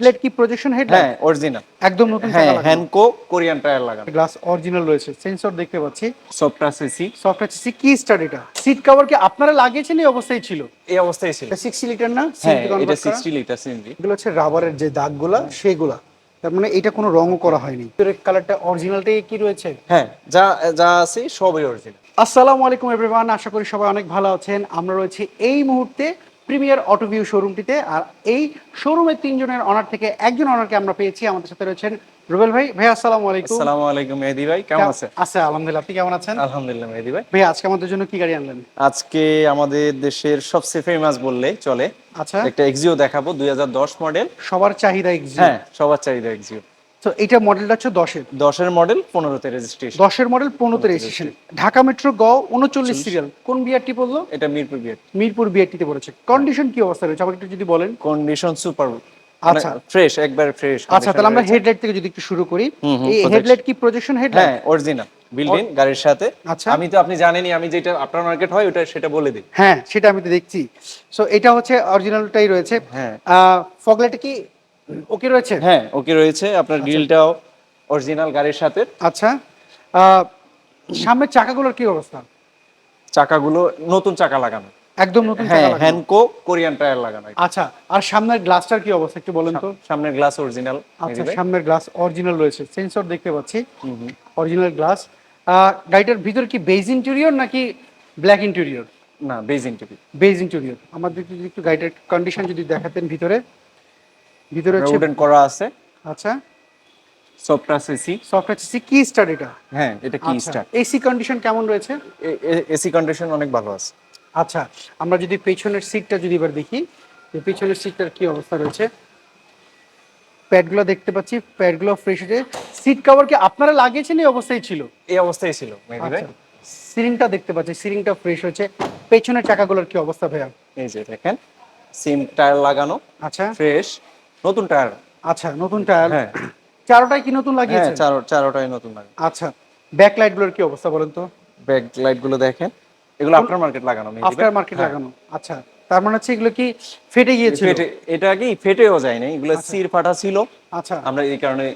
Plate কি projection head হ্যাঁ original একদম নতুন হ্যাঁ হ্যান্ডকো কোরিয়ান টায়ার লাগানো। গ্লাস অরিজিনাল রয়েছে সেন্সর দেখতে পাচ্ছি। সিসি সিসি কি স্টার এটা? সিট কভার কি আপনারা লাগিয়েছেন? এই অবস্থায় ছিল? এই অবস্থায় ছিল। এটা 60 লিটার না? হ্যাঁ এটা করা? সিক্সটি লিটার সিএনজি এগুলো হচ্ছে রাবারের যে দাগগুলা সেগুলা। তার মানে এটা কোনো রঙও করা হয়নি। কালারটা অরিজিনালটাই কি রয়েছে? হ্যাঁ যা যা আছে সবই অরিজিনাল আসসালামু আলাইকুম এভরিওয়ান আশা করি সবাই অনেক ভালো আছেন। আমরা রয়েছি এই মুহূর্তে প্রিমিয়ার অটো অটোভিউ শোরুমটিতে। আর এই শোরুমের তিনজনের অনার থেকে একজন অনারকে আমরা পেয়েছি। আমাদের সাথে রয়েছেন রুবেল ভাই। ভাই আসসালামু আলাইকুম। আসসালামু আলাইকুম মেহেদি ভাই। কেমন আছেন? আচ্ছা আলহামদুলিল্লাহ। আপনি কেমন আছেন? আলহামদুলিল্লাহ মেহেদি ভাই। ভাই আজকে আমাদের জন্য কি গাড়ি আনলেন? আজকে আমাদের দেশের সবচেয়ে ফেমাস বললে চলে। আচ্ছা। একটা এক্সিও দেখাবো দুই হাজার দশ মডেল সবার চাহিদা এক্সিট হ্যাঁ সবার চাহিদা এক্সিও তো এটা মডেলটা হচ্ছে দশের। দশের মডেল পনেরোতে রেজিস্ট্রেশন দশের মডেল পনেরোতে রেজিস্ট্রেশন ঢাকা মেট্রো গ উনচল্লিশ সিরিয়াল কোন বিআরটি বলল? এটা মিরপুর বিয়ের মিরপুর বিআরটিতে পড়েছে কন্ডিশন কি অবস্থা রয়েছে? আমাকে একটু যদি বলেন। কন্ডিশন সুপার আচ্ছা। ফ্রেশ একবার ফ্রেশ আচ্ছা তাহলে আমরা হেডলাইট থেকে যদি একটু শুরু করি এই হেডলাইট কি প্রজেকশন হেডলাইট হ্যাঁ অরিজিনাল বিল্ডিং গাড়ির সাথে। আচ্ছা। আমি তো আপনি জানেনই আমি যেটা আপনার মার্কেট হয় ওটা সেটা বলে দিই। হ্যাঁ সেটা আমি তো দেখছি। সো এটা হচ্ছে অরিজিনালটাই রয়েছে। হ্যাঁ। ফগলাইটে কি ওকে রয়েছে? হ্যাঁ ওকে রয়েছে। আপনার গ্রিলটাও অরিজিনাল গাড়ির সাথে। আচ্ছা। সামনের চাকাগুলোর কি অবস্থা? চাকাগুলো নতুন চাকা লাগানো। একদম নতুন হ্যাঁ। হ্যান্ডকো কোরিয়ান টায়ার লাগানো। আচ্ছা আর সামনের গ্লাসটার কি অবস্থা একটু বলেন তো? সামনের গ্লাস অরিজিনাল আচ্ছা সামনের গ্লাস অরিজিনাল রয়েছে। সেন্সর দেখতে পাচ্ছি। Original glass. গাড়িটার ভিতর কি বেজ ইন্টেরিয়র নাকি ব্ল্যাক ইন্টেরিয়র? না বেজ ইন্টারভিউ বেজ ইন্টেরিয়র। আমাদের যদি একটু গাড়িটার কন্ডিশন যদি দেখাতেন ভিতরে। ভিতরে হচ্ছে উডেন করা আছে। আচ্ছা। সফটওয়্যার সিসি সফটওয়্যার সিসি কি স্টার এটা? হ্যাঁ এটা কি স্টার এসি কন্ডিশন কেমন রয়েছে? এসি কন্ডিশন অনেক ভালো আছে। আচ্ছা আমরা যদি পেছনের সিটটা যদি এবার দেখি যে পেছনের সিটটার কি অবস্থা রয়েছে? প্যাডগুলো দেখতে পাচ্ছি প্যাডগুলো ফ্রেশ হয়েছে। সিট কভার কি আপনারা লাগিয়েছেন? এই অবস্থায় ছিল? এই অবস্থায় ছিল মেহেদি ভাই সিলিংটা দেখতে পাচ্ছি সিলিংটা ফ্রেশ হয়েছে। পেছনের চাকাগুলোর কি অবস্থা ভাইয়া? এই যে দেখেন সিম টায়ার লাগানো আচ্ছা। ফ্রেশ নতুন টায়ার। আচ্ছা নতুন টায়ার। হ্যাঁ। চারোটাই কি নতুন হ্যাঁ লাগিয়েছেন চারো চারোটাই নতুন লাগে। আচ্ছা ব্যাক লাইটগুলোর কি অবস্থা বলেন তো? ব্যাক লাইটগুলো দেখেন। এগুলো আপনার মার্কেট লাগানো ভাই। আফটার মার্কেট লাগানো। আচ্ছা তার মানে হচ্ছে এগুলো কি ফেটে গিয়েছিল? ফেটে এটা কি ফেটেও যায় না এগুলো সির ফাটা ছিল। আচ্ছা। আমরা এই কারণে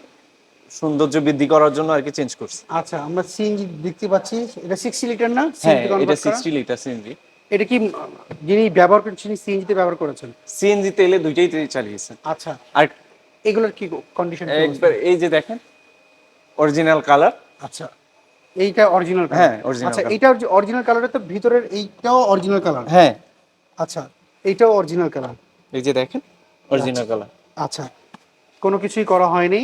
সৌন্দর্য বৃদ্ধি করার জন্য আর কি চেঞ্জ করছি। আচ্ছা আমরা সিএনজি দেখতে পাচ্ছি। এটা সিক্সটি লিটার না? হ্যাঁ এটা করা? Sixty litre CNG. এটা কি যিনি ব্যবহার সিএনজিতে ব্যবহার করেছেন? সিএনজি তেলে দুইটাই চালিয়েছেন। আচ্ছা। আর এগুলোর কি কন্ডিশন একবার এই যে দেখেন অরিজিনাল কালার আচ্ছা। এইটা অরিজিনাল হ্যাঁ, আচ্ছা অরিজিনাল তো ভিতরের এইটাও অরিজিনাল কালার হ্যাঁ। আচ্ছা এইটাও অরিজিনাল কালার এই যে দেখেন অরিজিনাল কালার আচ্ছা কোনো কিছুই করা হয়নি?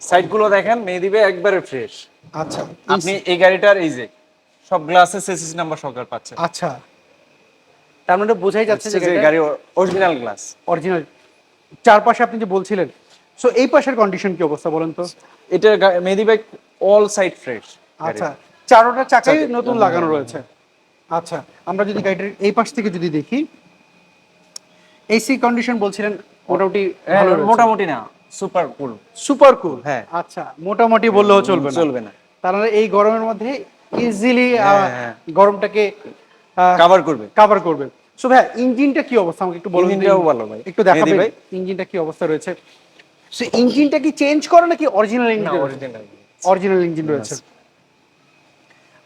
সাইডগুলো দেখেন মেয়ে দিবে একবারে ফ্রেশ আচ্ছা আপনি এই গাড়িটার এই যে সব গ্লাসে সেসিস নাম্বার সরকার পাচ্ছেন। আচ্ছা। তার মানে বোঝাই যাচ্ছে যে গাড়ি অরিজিনাল গ্লাস অরিজিনাল চারপাশে আপনি যে বলছিলেন সো এই পাশের কন্ডিশন কি অবস্থা বলেন তো? এটা মেহেদি ভাই অল সাইড ফ্রেশ আচ্ছা চারোটা চাকাই নতুন লাগানো রয়েছে। আচ্ছা আমরা যদি গাড়িটার এই পাশ থেকে যদি দেখি এসি কন্ডিশন বলছিলেন মোটামুটি মোটামুটি না সুপার কুল সুপার কুল হ্যাঁ। আচ্ছা মোটামুটি বললেও চলবে না। চলবে না। তার মানে এই গরমের মধ্যে ইজিলি হ্যাঁ, হ্যাঁ। গরমটাকে কভার করবে। কভার করবে। সো ভাই ইঞ্জিনটা কি অবস্থা? আমাকে একটু বলুন তো। ইঞ্জিনটাও ভালো ভাই। একটু ভাই? ইঞ্জিনটা কি অবস্থা রয়েছে? সো ইঞ্জিনটা কি চেঞ্জ করে নাকি original engine original original engine রয়েছে।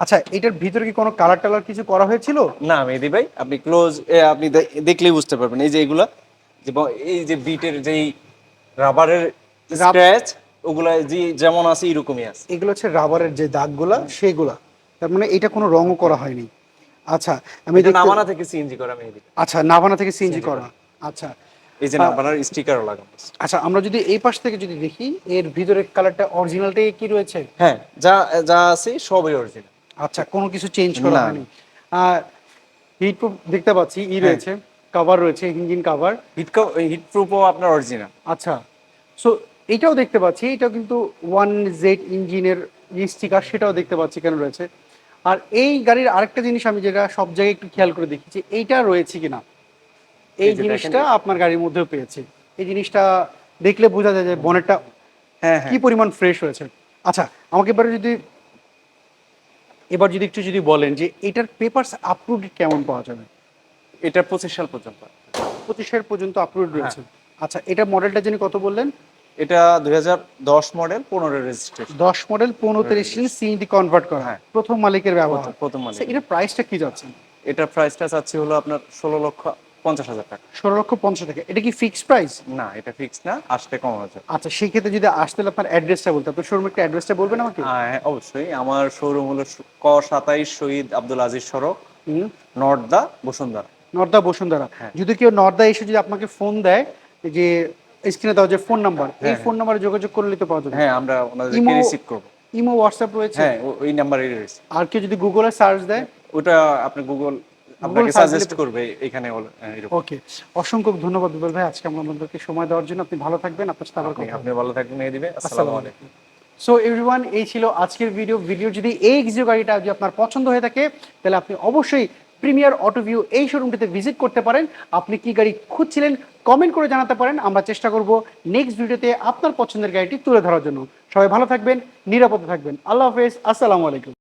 আচ্ছা এটার ভিতরে কি কোনো কালার টালার কিছু করা হয়েছিল? না মেহেদি ভাই আপনি ক্লোজ আপনি দেখলেই বুঝতে পারবেন। এই যে এগুলা যে এই যে বিটের যেই রাবারের স্ক্র্যাচ ওগুলা যে যেমন আছে এরকমই আছে। এগুলো হচ্ছে রাবারের যে দাগগুলা সেগুলা। তার মানে এটা কোনো রঙও করা হয়নি। আচ্ছা আমি এটা নামানা থেকে সিএনজি করা মেহেদি। আচ্ছা নাভানা থেকে সিএনজি করা। আচ্ছা এই যে নামানার স্টিকারও লাগানো আচ্ছা আমরা যদি এই পাশ থেকে যদি দেখি এর ভিতরের কালারটা অরিজিনালটাই কি রয়েছে? হ্যাঁ যা যা আছে সবই অরিজিনাল আচ্ছা কোনো কিছু চেঞ্জ করা হয়নি। আর হিটপ্রুফ দেখতে পাচ্ছি ই হ্যাঁ। রয়েছে কভার রয়েছে ইঞ্জিন কভার হিট হিট প্রুফও আপনার অরিজিনাল আচ্ছা সো এটাও দেখতে পাচ্ছি এটাও কিন্তু ওয়ান জেড ইঞ্জিনের স্টিকার সেটাও দেখতে পাচ্ছি কেন রয়েছে? আর এই গাড়ির আরেকটা জিনিস আমি যেটা সব জায়গায় একটু খেয়াল করে দেখি যে এইটা রয়েছে কিনা। এই। জিনিসটা আপনার গাড়ির মধ্যেও পেয়েছি। এই জিনিসটা দেখলে বোঝা যায় যে বনেটটা হ্যাঁ হ্যাঁ। কি পরিমাণ ফ্রেশ হয়েছে। আচ্ছা আমাকে এবারে যদি এবার যদি একটু যদি বলেন যে এটার পেপারস আপলোড কেমন পাওয়া যাবে? এটা পঁচিশ সাল পর্যন্ত। পঁচিশ সাল পর্যন্ত আপলোড রয়েছে। আচ্ছা এটা মডেলটা যিনি কত বললেন? এটা দশ মডেল পনেরো রেজিস্ট্রেশন দশ মডেল পনেরো তিরিশ সিএনজি কনভার্ট করা। হ্যাঁ। প্রথম মালিকের ব্যবহার। প্রথম মালিক। আচ্ছা, এটার প্রাইসটা কি যাচ্ছে? এটার প্রাইসটা চাচ্ছি হলো আপনার ষোলো লক্ষ পঞ্চাশ হাজার টাকা। ষোলো লক্ষ পঞ্চাশ টাকা। এটা কি ফিক্সড প্রাইস না এটা ফিক্স না আসতে কম আছে আচ্ছা সেই ক্ষেত্রে যদি আসতে আপনার অ্যাড্রেসটা বলতে আপনার শোরুমের একটা অ্যাড্রেসটা বলবেন আমাকে? হ্যাঁ অবশ্যই। আমার শোরুম হলো ক সাতাইশ শহীদ আব্দুল আজিজ সড়ক নর্দা বসুন্ধরা। নর্দা বসুন্ধরা। হ্যাঁ। যদি কেউ নর্দা এসে যদি আপনাকে ফোন দেয় যে স্ক্রিনে দেওয়া যে ফোন নাম্বার এই হ্যাঁ, ফোন নাম্বারে যোগাযোগ করলে তো পাওয়া যাবে হ্যাঁ আমরা ওনাদেরকে রিসিভ করব। ইমো হোয়াটসঅ্যাপ রয়েছে। হ্যাঁ ওই নাম্বারে রিসিভ আর কেউ যদি গুগলে সার্চ দেয় ওটা আপনি গুগল আপনাকে সাজেস্ট করবে এখানে হ্যাঁ। ওকে অসংখ্য ধন্যবাদ বিবল ভাই। আজকে আমাদেরকে সময় দেওয়ার জন্য আপনি ভালো থাকবেন আপনার সাথে আবার আপনি কথা হবে। আপনি ভালো থাকবেন এই দিবে আসসালামু আলাইকুম। সো এভরিওয়ান এই ছিল আজকের ভিডিও ভিডিও যদি এই এক্সিও গাড়িটা যদি আপনার পছন্দ হয়ে থাকে তাহলে আপনি অবশ্যই প্রিমিয়ার অটো ভিউ এই শোরুমটিতে ভিজিট করতে পারেন। আপনি কি গাড়ি খুঁজছিলেন কমেন্ট করে জানাতে পারেন। আমরা চেষ্টা করব নেক্সট ভিডিওতে আপনার পছন্দের গাড়িটি তুলে ধরার জন্য। সবাই ভালো থাকবেন, নিরাপদে থাকবেন। আল্লাহ হাফেজ, আসসালামু আলাইকুম।